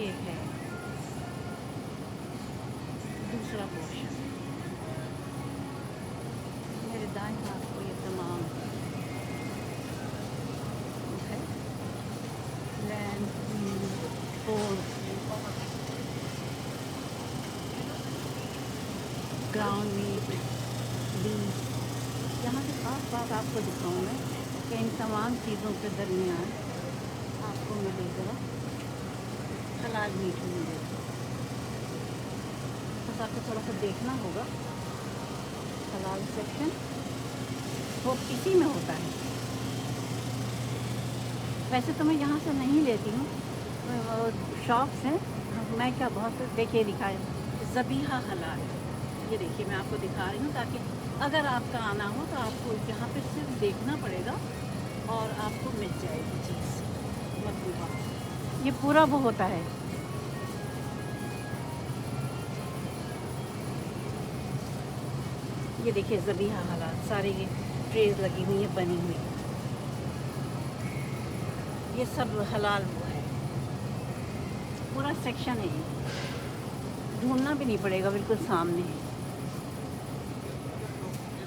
ये है। दूसरा पोर्शन मेरे दाएँ हाथ को ये तमाम है। लैंड ग्राउंड मीट यहाँ से खास बात आपको दिखाऊँ मैं कि इन तमाम चीज़ों के दरमियान आपको मिलेगा हलाल मीट मिलेगा बस आपको थोड़ा सा देखना होगा। हलाल सेक्शन वो इसी में होता है। वैसे तो मैं यहाँ से नहीं लेती हूँ। शॉप्स हैं। मैं क्या बहुत देखिए दिखाए। ज़बीहा हलाल। ये देखिए, मैं आपको दिखा रही हूँ ताकि अगर आपका आना हो तो आपको यहाँ पे सिर्फ़ देखना पड़ेगा और आपको मिल जाएगी चीज़। मतलूबा ये पूरा वो होता है। ये देखिए ज़बीहा हालात, सारे ये ट्रेज लगी हुई है, बनी हुई। ये सब हलाल हुआ है। पूरा सेक्शन है ये। ढूंढना भी नहीं पड़ेगा, बिल्कुल सामने है।